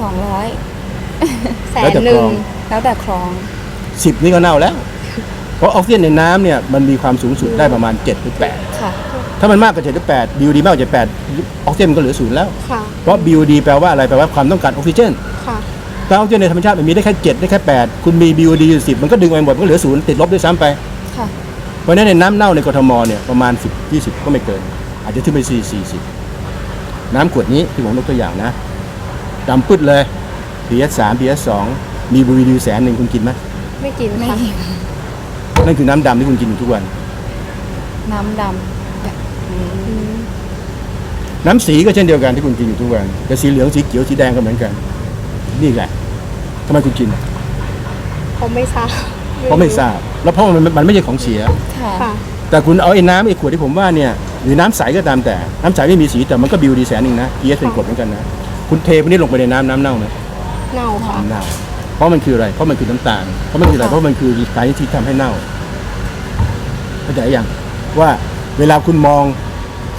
สองร้อยแสแล้วนแต่หนึ่คลงองแล้วแต่คลองสิบนี่ก็เน่าแล้ว เพราะออกซิเจนในน้ำเนี่ยมันมีความสูงสุดได้ประมาณ7หรือค่ะ8ถ้ามันมากกว่า7หรือ8 BOD มากกว่า7 8ออกซิเจนมันก็เหลือศูนย์แล้วค่ะเพราะ BOD แปลว่าอะไรแปลว่าความต้องการออกซิเจนค่ะแต่ออกซิเจนในธรรมชาติมันมีได้แค่7ได้แค่8คุณมี BOD อยู่10มันก็ดึงไปหมดมันก็เหลือศูนย์ติดลบด้วยซ้ำไปค่ะเพราะฉะนั้นในน้ำเน่าในกทมเนี่ยประมาณ 10 20 ก็ไม่เกิน อาจจะถึงไป4 40 น้ำขวดนี้ที่ผมยกตัวอย่างนะ ดำปึ๊ดเลย PS 3 PS 2มี BOD แสนหนึ่งคุณกินไหมไม่กินไม่ค่ะนั่นคือน้ำดำที่คุณกินอยู่ทุกวัน น้ำดำแบบอืมอืมน้ำสีก็เช่นเดียวกันที่คุณกินอยู่ทุกวันแต่สีเหลืองสีเขียวสีแดงก็เหมือนกัน นี่แหละทำไมคุณกินผมไม่ทราบเพราะไม่ทราบ แล้วเพราะมันมันไม่ใช่ของเสีย ค่ะค่ะ แต่คุณเอาไอ้น้ำไอ้ขวดที่ผมว่าเนี่ยหรือน้ำใสก็ตามแต่ น้ำใสไม่มีสีแต่มันก็บิวดีแสนหนึ่งนะ PS เป็นกรดเหมือนกันนะ คุณเทพวกนี้ลงไปในน้ำน้ำเน่าไหมเน่าค่ะ เน่าเพราะมันคืออะไร เพราะมันคือน้ำตาล เพราะมันคืออะไร ค่ะ เพราะมันคือสารที่ทำให้เน่าเข้าใจยังว่าเวลาคุณมอง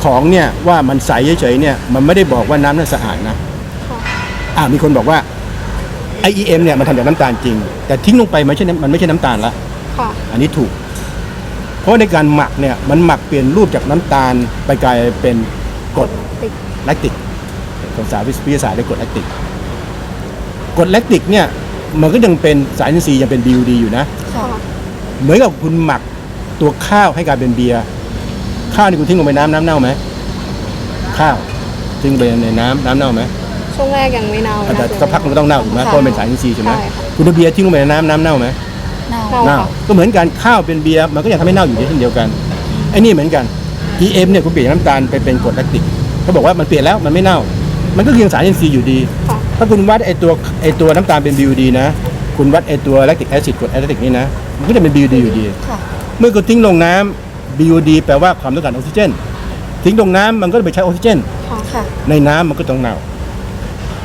ของเนี่ยว่ามันใสเฉยๆเนี่ย มันไม่ได้บอกว่าน้ำนั้นสะอาดนะ ค่ะอ่ามีคนบอกว่า IEM เนี่ยมันทำจากน้ำตาลจริง แต่ทิ้งลงไปมันไม่ใช่น้ำมันไม่ใช่น้ำตาลละ ค่ะอันนี้ถูก เพราะในการหมักเนี่ยมันหมักเปลี่ยนรูปจากน้ำตาลไปกลายเป็นกรดติดแลคติก ภาษาวิทยาศาสตร์เรียกกรดแลคติกกรดแลคติกเนี่ยมันก็ยังเป็นสารอินทรีย์ยังเป็น BUD อยู่นะ ค่ะ เหมือนกับคุณหมักตัวข้าวให้กลายเป็นเบียร์ข้าวนี่คุณทิ้งลงไปน้ำน้ำเน่าไหมข้าวทิ้งไปในน้ำน้ำเน่าไหมช่วงแรกยังไม่เน่าแต่นะสักพักมันก็ต้องเน่าถูกไหมเพราะมันเป็นสารอินทรีย์ใช่ไหมใช่ค่ะคุณเอาเบียร์ทิ้งลงไปในน้ำน้ำเน่าไหม เน่า เน่าเน่าค่ะ ก็เหมือนกันข้าวเป็นเบียร์มันก็ยังทำให้เน่าอยู่เช่นเดียวกันไอ้นี่เหมือนกัน EM เนี่ยคุณเปลี่ยนน้ำตาลไปเป็นกรดแลคติกเขาบอกว่ามันเปลี่ยนแล้วมันไม่เน่า มันก็คือยังสารอินทรีย์อยู่ดีค่ะถ้าคุณวัดไอตัวไอตัวน้ำตาลเป็น BUD นะ คุณวัดไอตัวแลคติกแอซิดกรดแอซิดนี่นะ มันก็จะเป็น BUD อยู่ดีค่ะเมื่อคุณทิ้งลงน้ำ BUD แปลว่าความต้องการออกซิเจน ทิ้งลงน้ำมันก็ไปใช้ออกซิเจนค่ะค่ะในน้ำมันก็ต้องเน่า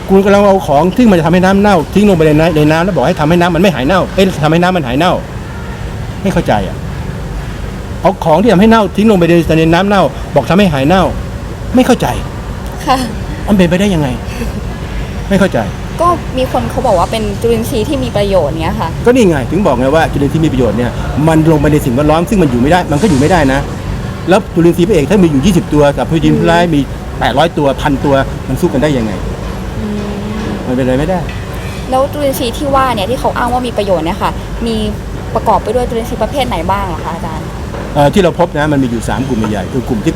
คุณกำลังเอาของที่มันจะทำให้น้ำเน่า ทิ้งลงไปในน้ำในน้ำแล้วบอกให้ทำให้น้ำมันไม่หายเน่า เอ้ยทำให้น้ำมันหายเน่า ไม่เข้าใจอะ เอาของที่ทำให้เน่าทิ้งลงไปในในน้ำเน่า บอกทำให้หายเน่า ไม่เข้าใจ ค่ะ มันเป็นไปได้ยังไง ไม่เข้าใจ ก็มีคนเขาบอกว่าเป็นจุลินทรีย์ที่มีประโยชน์เนี้ยค่ะ ก็นี่ไง ถึงบอกไงว่าจุลินทรีย์มีประโยชน์เนี่ยมันลงไปในสิ่งแวดล้อมซึ่งมันอยู่ไม่ได้ มันก็อยู่ไม่ได้นะ แล้วจุลินทรีย์พระเอกถ้ามีอยู่ 20 ตัวกับพยูนพลายมี 800 ตัวพันตัวมันสู้กันได้ยังไง มันเป็นไปไม่ได้ แล้วจุลินทรีย์ที่ว่าเนี่ยที่เขาอ้างว่ามีประโยชน์เนี่ยค่ะ มีประกอบไปด้วยจุลินทรีย์ประเภทไหนบ้างเหรอคะอาจารย์เอ่อที่เราพบนะมันมีอยู่ 3 กลุ่มใหญ่ๆคือกลุ่มที่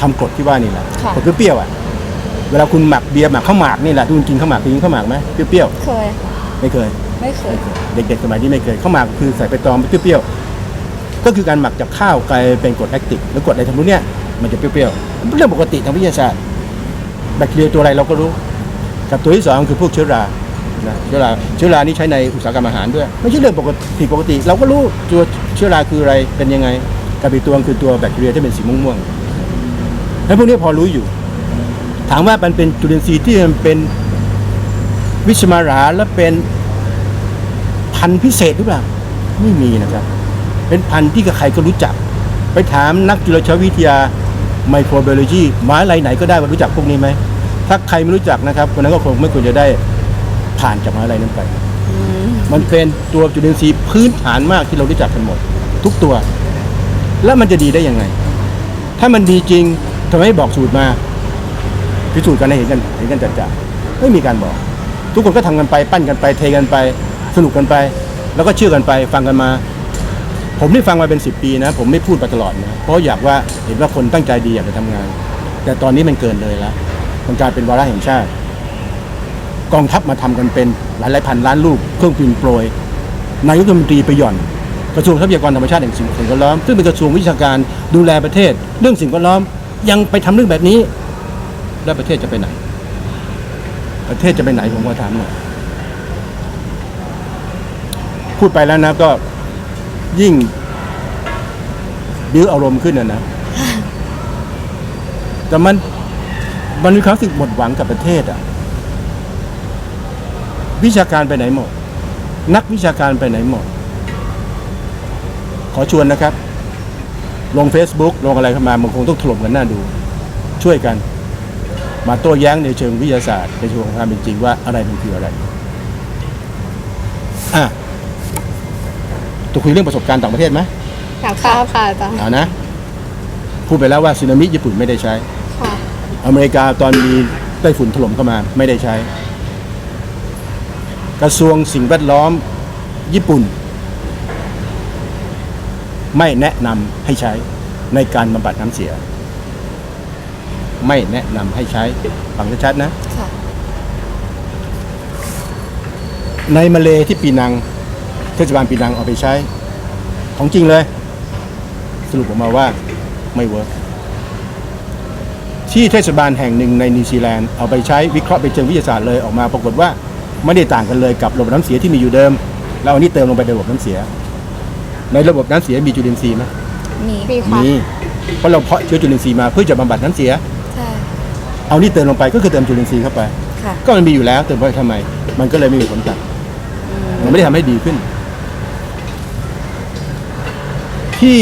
ทำกรดที่ว่านี่แหละค่ะ กรดเปรี้ยวๆอะ เวลาคุณหมักเบียร์หมักข้าวหมากนี่แหละที่คุณกินข้าวหมากคุณกินข้าวหมากไหมเปรี้ยวเคยๆไม่เคย ไม่เคย เด็กๆสมัยนี้ไม่เคยข้าวหมากคือใส่ไปตองเปรี้ยวๆก็คือการหมักจากข้าวกลายเป็นกรดแลคติกแล้วกรดอะไรทั้งนู้นเนี่ยมันจะเปรี้ยวๆมันเป็นเรื่องปกติทางวิทยาศาสตร์แบคทีเรียตัวอะไรเราก็รู้กับตัวที่สองคือพวกเชื้อรานะเชื้อราเชื้อรานี่ใช้ในอุตสาหกรรมอาหารด้วย ไม่ใช่เรื่องปกติผิดปกติ เราก็รู้ตัวเชื้อราคืออะไรเป็นยังไงกับอีกตัวคือตัวแบคทีเรียที่เป็นสีม่วงๆแล้วพวกนี้พอรู้อยู่ ถามว่ามันเป็นจุลินทรีย์ที่มันเป็นวิชมาราและเป็นพันธุ์พิเศษหรือเปล่าไม่มีนะครับ เป็นพันธุ์ที่ใครก็รู้จัก ไปถามนักจุลชีววิทยาไมโครไบโอโลจีมหาอะไรไหนก็ได้ว่ารู้จักพวกนี้ไหม ถ้าใครไม่รู้จักนะครับคนนั้นก็คงไม่ควรจะได้ผ่านจากมาอะไรนั้นไป มันเป็นตัวจุลินทรีย์พื้นฐานมากที่เรารู้จักกันหมด ทุกตัว แล้วมันจะดีได้ยังไง ถ้ามันดีจริงทำไมไม่บอกสูตรมา พิสูจน์กันให้เห็นกันเห็นกันจัดๆไม่มีการบอก ทุกคนก็ทำกันไปปั้นกันไปเทกันไป สนุกกันไป แล้วก็เชื่อกันไปฟังกันมา ผมได้ฟังมาเป็นสิบปีนะ ผมไม่พูดไปตลอดนะเพราะอยากว่าเห็นว่าคนตั้งใจดีอยากจะทำงาน แต่ตอนนี้มันเกินเลยแล้วมันกลายเป็นวาระแห่งชาติ กองทัพมาทำกันเป็นหลายหลายพันล้านลูกเครื่องบินโปรยนายกรัฐมนตรีไปหย่อนกระทรวงทรัพยากรธรรมชาติแห่งสิ่งแวดล้อมซึ่งเป็นกระทรวงวิชาการดูแลประเทศ เรื่องสิ่งแวดล้อมยังไปทำเรื่องแบบนี้ แล้วประเทศจะไปไหน ประเทศจะไปไหนผมก็ถามหน่อยพูดไปแล้วนะก็ยิ่งบิ้วอารมณ์ขึ้นนะนะ แต่มันมันมีความรู้สึกหมดหวังกับประเทศอะ วิชาการไปไหนหมด นักวิชาการไปไหนหมด ขอชวนนะครับ ลง Facebook ลงอะไรเข้ามา มันคงต้องถล่มกันหน้าดู ช่วยกัน มาโต้แย้งในเชิงวิทยาศาสตร์ในเชิงของความเป็นจริงว่าอะไรมันคืออะไรอะจะคุยเรื่องประสบการณ์ต่างประเทศไหมอยากทราบค่ะอาจารย์เอานะ พูดไปแล้วว่าสึนามิญี่ปุ่นไม่ได้ใช้ ค่ะ อเมริกาตอนมีไต้ฝุ่นถล่มเข้ามาไม่ได้ใช้ กระทรวงสิ่งแวดล้อมญี่ปุ่น ไม่แนะนำให้ใช้ในการบำบัดน้ำเสีย ไม่แนะนำให้ใช้ฟังชัดๆนะ ค่ะ ในมาเลที่ปีนังเทศบาลปีนังเอาไปใช้ ของจริงเลย สรุปออกมาว่าไม่เวิร์กที่เทศบาลแห่งหนึ่งในนิวซีแลนด์เอาไปใช้วิเคราะห์ไปเชิงวิทยาศาสตร์เลยออกมาปรากฏว่าไม่ได้ต่างกันเลยกับระบบน้ำเสียที่มีอยู่เดิม แล้วเอานี้เติมลงไปในระบบน้ำเสีย ในระบบน้ำเสียมีจุลินทรีย์ไหมมีมีค่ะ มีเพราะเราเพาะเชื้อจุลินทรีย์มาเพื่อจะบำบัดน้ำเสียใช่ เอานี่เติมลงไปก็คือเติมจุลินทรีย์เข้าไป ค่ะก็มันมีอยู่แล้วเติมไปทำไม มันก็เลยไม่มีผลตัดมันไม่ได้ทำให้ดีขึ้น ที่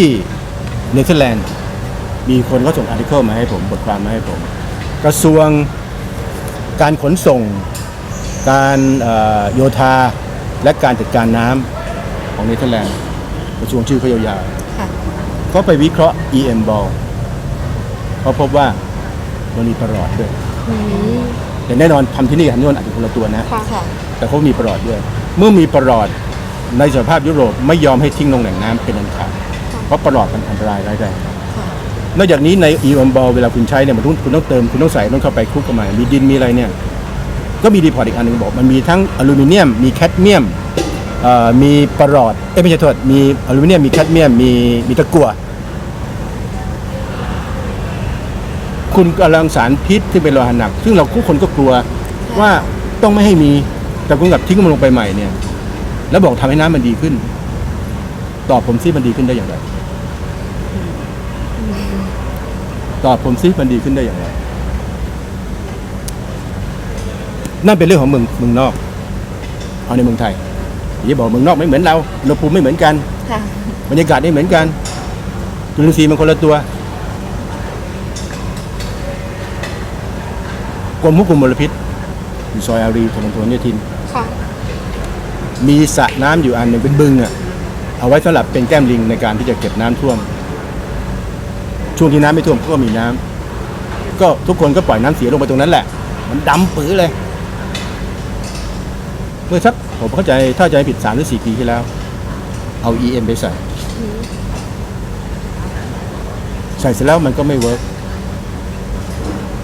เนเธอร์แลนด์มีคนเขาส่งอาร์ติเคิลมาให้ผมบทความมาให้ผม กระทรวงการขนส่ง การเอ่อโยธาและการจัดการน้ำของเนเธอร์แลนด์กระทรวงชื่อเขายาวค่ะๆเขาไปวิเคราะห์ EM ball เขาพบว่า มันมีประหลอดด้วยอืมแต่แน่นอนทำที่นี่กับทำที่โน่นอาจจะคนละตัวนะค่ะค่ะแต่เขามีประหลอดด้วย เมื่อมีประหลอดในสภาพยุโรปไม่ยอมให้ทิ้งลงแหล่งน้ำเป็นอันขาดเพราะประหลอดมันอันตรายร้ายแรงค่ะนอกจากนี้ในอีอมบอลเวลาคุณใช้เนี่ยมันต้องคุณต้องเติมคุณต้องใส่ต้องเข้าไปคลุกเข้ามามีดินมีอะไรเนี่ยก็มีดีพอร์ตอีกอันหนึงบอกมันมีทั้งอลูมิเนียม มีแคดเมียมเอ่อมีประหลอดเอ้ยไม่ใช่โทษมีอลูมิเนียมมีแคดเมียมมีมีตะกั่ว คุณกำลังสารพิษที่เป็นโลหะหนัก ซึ่งเราทุกคนก็กลัวว่าต้องไม่ให้มี แต่คุณกลับทิ้งมันลงไปใหม่เนี่ย แล้วบอกทำให้น้ำมันดีขึ้น ตอบผมซิมันดีขึ้นได้อย่างไร ตอบผมซิมันดีขึ้นได้อย่างไร นั่นเป็นเรื่องของเมืองเมืองนอก เอาในเมืองไทยอย่าบอกเมืองนอกไม่เหมือนเราอุณหภูมิไม่เหมือนกันค่ะบรรยากาศไม่เหมือนกันจุลินทรีย์มันคนละตัว กรมควบคุมมลพิษ อยู่ซอยอารีถนนพหลโยธิน ค่ะ มีสระน้ำอยู่อันหนึ่งเป็นบึงอะเอาไว้สำหรับเป็นแก้มลิงในการที่จะเก็บน้ำท่วม ช่วงที่น้ำไม่ท่วมก็มีน้ำก็ทุกคนก็ปล่อยน้ำเสียลงไปตรงนั้นแหละ มันดำปื้อเลย เมื่อสักผมเข้าใจถ้าใจไม่ผิดสามหรือสี่ปีที่แล้ว เอา EM ไปใส่ ใส่เสร็จแล้วมันก็ไม่เวิร์ก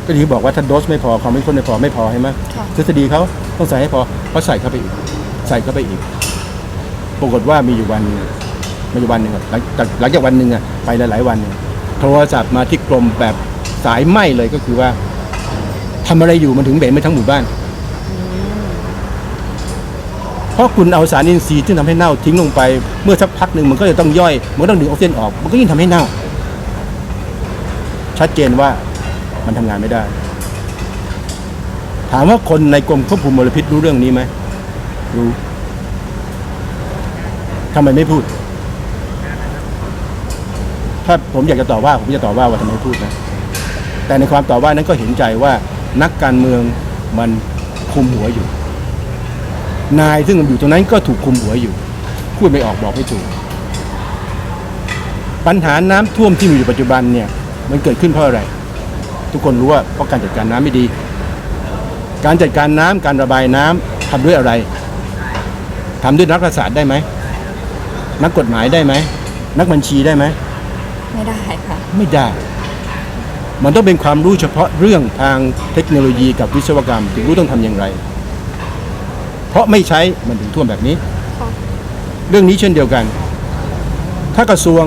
ก็ที่บอกว่าถ้าโดสไม่พอความไม่ข้นไม่พอไม่พอใช่ไหมค่ะทฤษฎีเขาต้องใส่ให้พอเขาใส่เข้าไปอีก ใส่เข้าไปอีก ปรากฏว่ามีอยู่วันหนึ่งมีอยู่วันหนึ่งอะหลังจากหลังจากวันหนึ่งอะไปหลายๆวันเนี่ยโทรศัพท์มาที่กรมแบบสายไหมเลยก็คือว่าทำอะไรอยู่มันถึงเบนไปทั้งหมู่บ้าน เพราะคุณเอาสารอินทรีย์ที่ทำให้เน่าทิ้งลงไปเมื่อสักพักหนึ่งมันก็จะต้องย่อย มันก็ต้องดึงออกซิเจนออก มันก็ยิ่งทำให้เน่า ชัดเจนว่า มันทำงานไม่ได้ ถามว่าคนในกรมควบคุมมลพิษรู้เรื่องนี้ไหมรู้ทำไมไม่พูด ถ้าผมอยากจะตอบว่าผมจะตอบว่าว่าทำไมไม่พูดนะ แต่ในความตอบว่านั้นก็เห็นใจว่านักการเมืองมันคุมหัวอยู่ นายซึ่งมันอยู่ตรงนั้นก็ถูกคุมหัวอยู่ พูดไม่ออกบอกไม่ถูก ปัญหาน้ำท่วมที่มีอยู่ปัจจุบันเนี่ย มันเกิดขึ้นเพราะอะไร ทุกคนรู้ว่าเพราะการจัดการน้ำไม่ดี การจัดการน้ำการระบายน้ำทำด้วยอะไรทำด้วยนักรัฐศาสตร์ได้ไหมนักกฎหมายได้ไหมนักบัญชีได้ไหมไม่ได้ค่ะไม่ได้ มันต้องเป็นความรู้เฉพาะเรื่องทางเทคโนโลยีกับวิศวกรรมถึงรู้ต้องทำอย่างไร เพราะไม่ใช้มันถึงท่วมแบบนี้ค่ะเรื่องนี้เช่นเดียวกัน ถ้ากระทรวง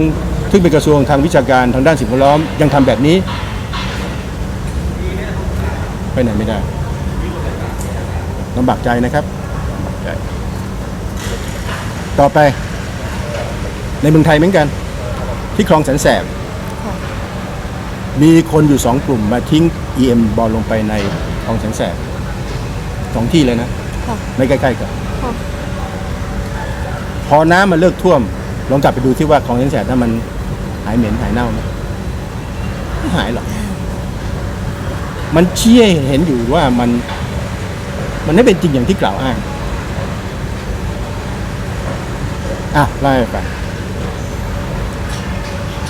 ซึ่งเป็นกระทรวงทางวิชาการทางด้านสิ่งแวดล้อมยังทำแบบนี้ ไปไหนไม่ได้ลำบากใจนะครับลำบากใจต่อไป ในเมืองไทยเหมือนกัน ที่คลองแสนแสบค่ะมีคนอยู่สองกลุ่มมาทิ้ง EM บอลลงไปในคลองแสนแสบสองที่เลยนะค่ะไม่ใกล้ๆกันค่ะพอน้ำมันเลิกท่วม ลองกลับไปดูที่ว่าคลองแสนแสบนั้นมันหายเหม็นหายเน่าไหมไม่หายหรอก มันชี้ให้เห็นอยู่ว่ามัน มันไม่เป็นจริงอย่างที่กล่าวอ้าง อะไล่าให้ฟัง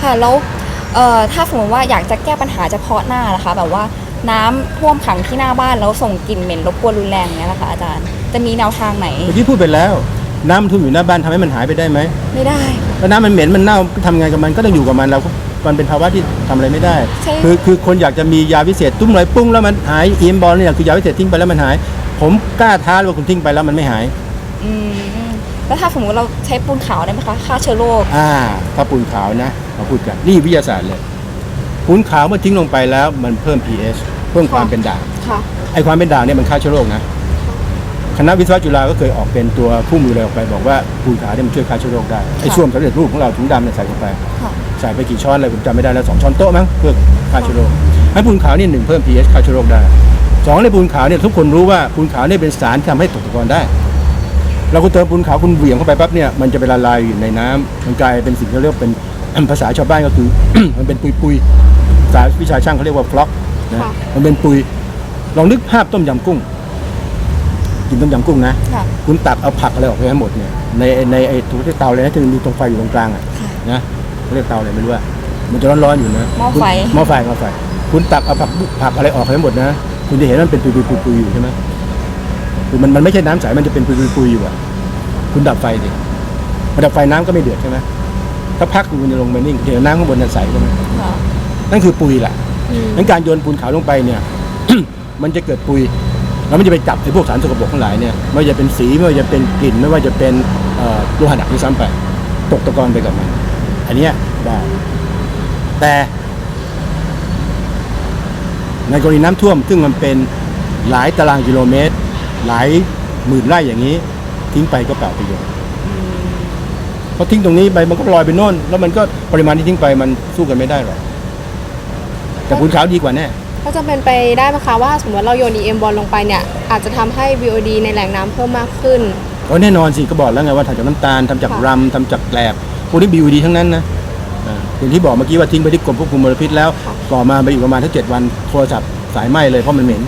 ค่ะแล้วเอ่อถ้าสมมติว่าอยากจะแก้ปัญหาเฉพาะหน้านะคะ แบบว่าน้ำท่วมขังที่หน้าบ้านแล้วส่งกลิ่นเหม็นรบกวนรุนแรงเนี้ยนะคะอาจารย์จะมีแนวทางไหนเมื่อกี้พูดไปแล้ว น้ำมันท่วมอยู่หน้าบ้านทำให้มันหายไปได้ไหม ไม่ได้ แล้วน้ำมันเหม็นมันเน่าทำไงกับมันก็ต้องอยู่กับมันเราก็ มันเป็นภาวะที่ทำอะไรไม่ได้ใช่คือคือคนอยากจะมียาวิเศษตุ้มหน่อยปุ้งแล้วมันหายอีมบอลเนี่ยคือยาวิเศษทิ้งไปแล้วมันหาย ผมกล้าท้าเลยว่าคุณทิ้งไปแล้วมันไม่หายอืมแล้วถ้าสมมติเราใช้ปูนขาวได้ไหมคะฆ่าเชื้อโรคอ่าถ้าปูนขาวนะมาพูดกันนี่วิทยาศาสตร์เลยปูนขาวเมื่อทิ้งลงไปแล้วมันเพิ่ม pH เพิ่มความเป็นด่างค่ะไอความเป็นด่างเนี่ยมันฆ่าเชื้อโรคนะ คณะวิศวะจุฬาก็เคยออกเป็นตัวคู่มือเลยออกไป บอกว่าปูนขาวเนี่ยมันช่วยฆ่าเชื้อโรคได้ไอส้วมสำเร็จรูปของเราถุงดำเนี่ยใส่ลงไปค่ะใส่ไปกี่ช้อนอะไรผมจำไม่ได้แล้วสองช้อนโต๊ะมั้งเพื่อฆ่าเชื้อโรคให้ปูนขาวนี่หนึ่งเพิ่ม pH ฆ่าเชื้อโรคได้สองในปูนขาวเนี่ยทุกคนรู้ว่าปูนขาวเนี่ยเป็นสารที่ทำให้ตกตะกอนได้เราก็เติมปูนขาวคุณเหวี่ยงเข้าไปปั๊บเนี่ยมันจะไปละลายอยู่ในน้ำมันกลายเป็นสิ่งที่เรียกว่าเป็นภาษาชาวบ้านก็คือ มันเป็นปุยปุยๆสายวิชาช่างเขาเรียกว่าฟล็อกนะค่ะมันเป็นปุยลองนึกภาพต้มยำกุ้ง กินต้มยำกุ้งนะ ค่ะ คุณตักเอาผักอะไรออกไปให้หมดเนี่ยในในไอ้ถุงที่เตาเลยนะที่มันมีตรงไฟอยู่ตรงกลางอะค่ะนะเขาเรียกเตาอะไรไม่รู้อะมันจะร้อนๆอยู่นะหม้อไฟ คุณหม้อไฟหม้อไฟ คุณตักเอาผักผักอะไรออกให้หมดนะคุณจะเห็นว่ามันเป็นปุยปุยปุยๆอยู่ใช่ไหมคือมันมันไม่ใช่น้ำใสมันจะเป็นปุยปุยปุยๆอยู่อะ คุณดับไฟดิพอดับไฟน้ำก็ไม่เดือดใช่ไหมถ้าพักคุณจะลงไปนิ่งเดี๋ยวน้ำข้างบนจะใสใช่ไหมค่ะนั่นคือปุยแหละ อืมงั้นการโยนปูนขาวลงไปเนี่ย มันจะเกิดปุย แล้วมันจะไปจับไอ้พวกสารสกปรกทั้งหลายเนี่ยไม่ว่าจะเป็นสีไม่ว่าจะเป็นกลิ่นไม่ว่าจะเป็นโลหะหนักด้วยซ้ำไปตกตะกอนไปกับมัน อันนี้ได้แต่ในกรณีน้ำท่วม ซึ่งมันเป็นหลายตารางกิโลเมตร หลายหมื่นไร่อย่างนี้ ทิ้งไปก็เปล่าประโยชน์เพราะทิ้งตรงนี้ไปมันก็ลอยไปโน่น แล้วมันก็ปริมาณที่ทิ้งไปมันสู้กันไม่ได้หรอกแต่ปูนขาวดีกว่าแน่ ก็จะเป็นไปได้ไหมคะว่าสมมติเราโยน EM บอลลงไปเนี่ยอาจจะทำให้ VOD ในแหล่งน้ำเพิ่มมากขึ้นก็แน่นอนสิก็บอกแล้วไงว่าทำจากน้ำตาลทำจากค่ะ รำทำจากแกลบพวกนี้บิวดีทั้งนั้นนะอ่าอย่างที่บอกเมื่อกี้ว่าทิ้งไปที่กรมควบคุมมลพิษแล้วก่อมาไปอยู่ประมาณทั้งเจ็ดวันโทรศัพท์สายไหม้เลยเพราะมันเหม็น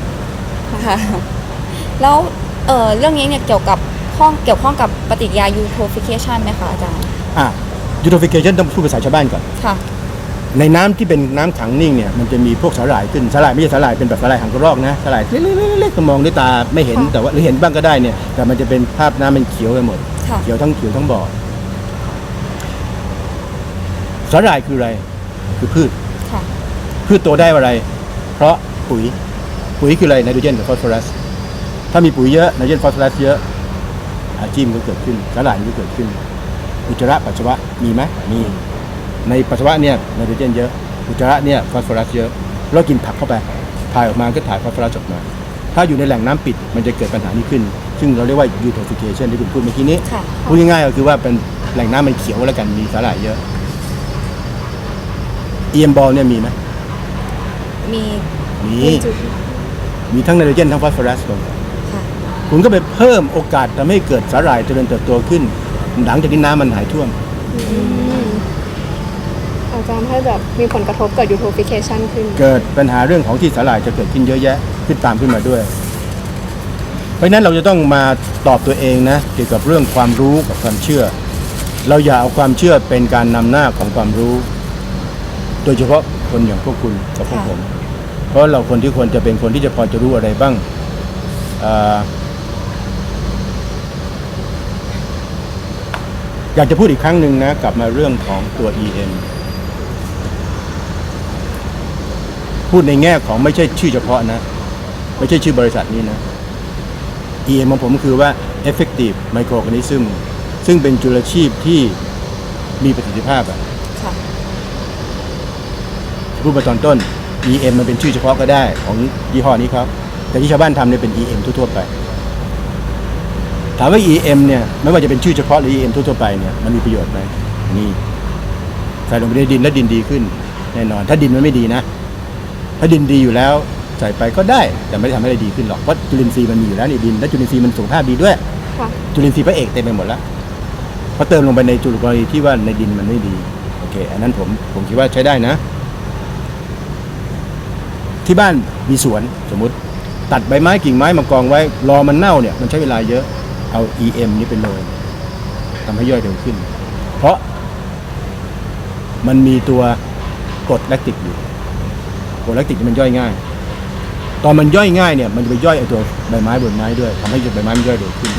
ค่ะแล้วเอ่อเรื่องนี้เนี่ยเกี่ยวกับข้องเกี่ยวข้องกับปฏิกิริยา eutrophication ไหมคะอาจารย์ อะยูโทฟิเคชันต้องพูดภาษาชาวบ้านก่อน ค่ะ ในน้ำที่เป็นน้ำขังนิ่งเนี่ยมันจะมีพวกสาหร่ายขึ้นสาหร่ายไม่ใช่สาหร่ายเป็นแบบสาหร่ายหางกระรอกนะสาหร่ายเล็กๆๆๆมองด้วยตาไม่เห็นค่ะแต่ว่าหรือเห็นบ้างก็ได้เนี่ย แต่มันจะเป็นภาพน้ำมันเขียวไปหมด ค่ะ เขียวทั้งเขียวทั้งบ่อสาหร่ายคืออะไร คือพืช ค่ะ พืชโตได้อะไร เพราะปุ๋ย ปุ๋ยคืออะไรไนโตรเจนกับฟอสฟอรัส ถ้ามีปุ๋ยเยอะไนโตรเจนฟอสฟอรัสเยอะอาจีมก็เกิดขึ้นสาหร่ายก็เกิดขึ้น อุจจาระปัสสาวะมีไหมมี ในปัสสาวะเนี่ยไนโตรเจนเยอะอุจจาระเนี่ยฟอสฟอรัสเยอะเรากินผักเข้าไปถ่ายออกมาก็ถ่ายฟอสฟอรัสออกมา ถ้าอยู่ในแหล่งน้ำปิดมันจะเกิดปัญหานี้ขึ้น ซึ่งเราเรียกว่า eutrophication ที่คุณพูดเมื่อกี้นี้ค่ะพูดง่ายๆก็คือว่าเป็นแหล่งน้ำมันเขียวแล้วกันมีสาหร่ายเยอะเอียมบอลเนี่ยมีไหมมีมีมีจุดมีทั้งไนโตรเจนทั้งฟอสฟอรัสลงไปค่ะคุณก็ไปเพิ่มโอกาสทำให้เกิดสาหร่ายเจริญเติบโตขึ้น หลังจากที่น้ำมันหายท่วมอืมอา จจะทำให้แบบมีผลกระทบเกิด eutrophication ขึ้น เกิดปัญหาเรื่องของที่สาหร่ายจะเกิดขึ้นเยอะแยะขึ้นตามขึ้นมาด้วย เพราะฉะนั้นเราจะต้องมาตอบตัวเองนะเกี่ยวกับเรื่องความรู้กับความเชื่อ เราอย่าเอาความเชื่อเป็นการนำหน้าของความรู้ โดยเฉพาะคนอย่างพวกคุณกับพวกค่ะ ผม เพราะเราคนที่ควรจะเป็นคนที่จะพอจะรู้อะไรบ้างอ่าอยากจะพูดอีกครั้งหนึ่งนะกลับมาเรื่องของตัว EM พูดในแง่ของไม่ใช่ชื่อเฉพาะนะ ไม่ใช่ชื่อบริษัทนี้นะ EM ของผมคือว่า effective microorganism ซึ่งเป็นจุลชีพที่มีประสิทธิภาพอะค่ะรูปมาตอนต้น EM มันเป็นชื่อเฉพาะก็ได้ของยี่ห้อนี้ครับ แต่ที่ชาวบ้านทำเนี่ยเป็น EM ทั่วๆไป ถามว่า EM เนี่ยไม่ว่าจะเป็นชื่อเฉพาะหรือ EM ทั่วๆไปเนี่ยมันมีประโยชน์ไหมมีใส่ลงไปในดินแล้วดินดีขึ้น แน่นอน ถ้าดินมันไม่ดีนะ ถ้าดินดีอยู่แล้วใส่ไปก็ได้ แต่ไม่ได้ทำให้ได้ดีขึ้นหรอกเพราะจุลินทรีย์มันมีอยู่แล้วในดินและจุลินทรีย์มันสุขภาพดีด้วย ค่ะ จุลินทรีย์พระเอกเต็มไปหมดแล้วเพราะเติมลงไปในจุลกรณีที่ว่าในดินมันไม่ดีโอเค อันนั้นผมผมคิดว่าใช้ได้นะ ที่บ้านมีสวนสมมุติ ตัดใบไม้กิ่งไม้มากองไว้ รอมันเน่าเนี่ยมันใช้เวลาเยอะเอา EM นี้ไปโรยทำให้ย่อยเร็วขึ้น เพราะมันมีตัวกรดแลคติกอยู่ กรดแลคติกนี่มันย่อยง่าย ตอนมันย่อยง่ายเนี่ยมันจะไปย่อยไอตัวใบไม้บนไม้ด้วยทำให้ใบไม้มันย่อยเร็วขึ้น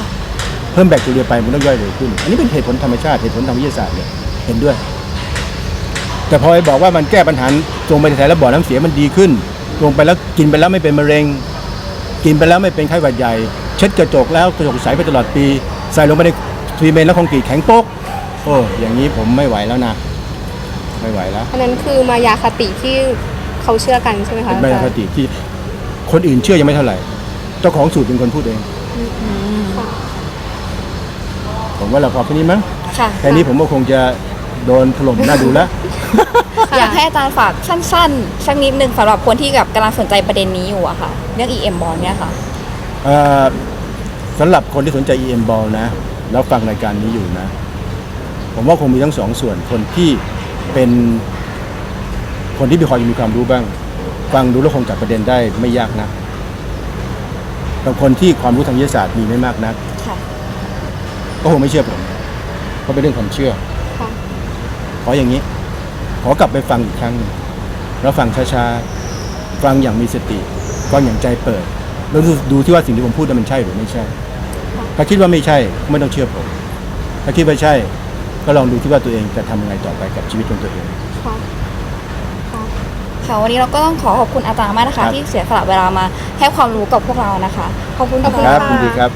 เพิ่มแบคทีเรียไปมันต้องย่อยเร็วขึ้น อันนี้เป็นเหตุผลธรรมชาติเหตุผลทางวิทยาศาสตร์เนี่ยเห็นด้วย แต่พอไอ้บอกว่ามันแก้ปัญหาลงไปในแท้แล้วบ่อน้ำเสียมันดีขึ้น ลงไปแล้วกินไปแล้วไม่เป็นมะเร็ง กินไปแล้วไม่เป็นไข้หวัดใหญ่ เช็ดกระจกแล้วกระจกใสไปตลอดปี ใส่ลงไปในซีเมนต์แล้วคอนกรีตแข็งโป๊กโอ้อย่างนี้ผมไม่ไหวแล้วนะไม่ไหวแล้วอันนั้นคือมายาคติที่ เขาเชื่อกันใช่ไหมคะเป็นบรรยาอาจารคย์ติที่คนอื่นเชื่อยังไม่เท่าไหร่เจ้าของสูตรเป็นคนพูดเองค่ะผมว่าเราพอแค่นี้มั้งค่ะแค่นี้ผมก็คงจะโดนถล่มน่าดูแล้วค่ะอยากให้อาจารย์ฝากสั้นๆสักนิดนึงสำหรับคนที่แบบกำลังสนใจประเด็นนี้อยู่อะค่ะ เรื่อง EM bond เนี่ยค่ะเอ่อสำหรับคนที่สนใจ EM Ball นะ แล้วฟังรายการนี้อยู่นะ ผมว่าคงมีทั้งสองส่วนคนที่เป็น คนที่มีความมีความรู้บ้าง ฟังดูแล้วคงจับประเด็นได้ไม่ยากนะกับคนที่ความรู้ทางวิทยาศาสตร์มีไม่มากนักค่ะ ก็คงไม่เชื่อผมเพราะเป็นเรื่องความเชื่อ ค่ะ ขออย่างนี้ ขอกลับไปฟังอีกครั้งหนึ่งแล้วฟังช้าๆ ฟังอย่างมีสติ ฟังอย่างใจเปิด แล้วดูดูที่ว่าสิ่งที่ผมพูดนั้นมันใช่หรือไม่ใช่ ถ้าคิดว่าไม่ใช่ไม่ต้องเชื่อผม ถ้าคิดว่าใช่ ก็ลองดูที่ว่าตัวเองจะทำยังไงต่อไปกับชีวิตของตัวเองค่ะค่ะค่ะ วันนี้เราก็ต้องขอขอบคุณอาจารย์มากนะครัคะ บ ที่เสียสละเวลามาให้ความรู้กับพวกเรานะคะ ขอบคุณขอบคุณค่ะ ครับค่ะยินดีครับ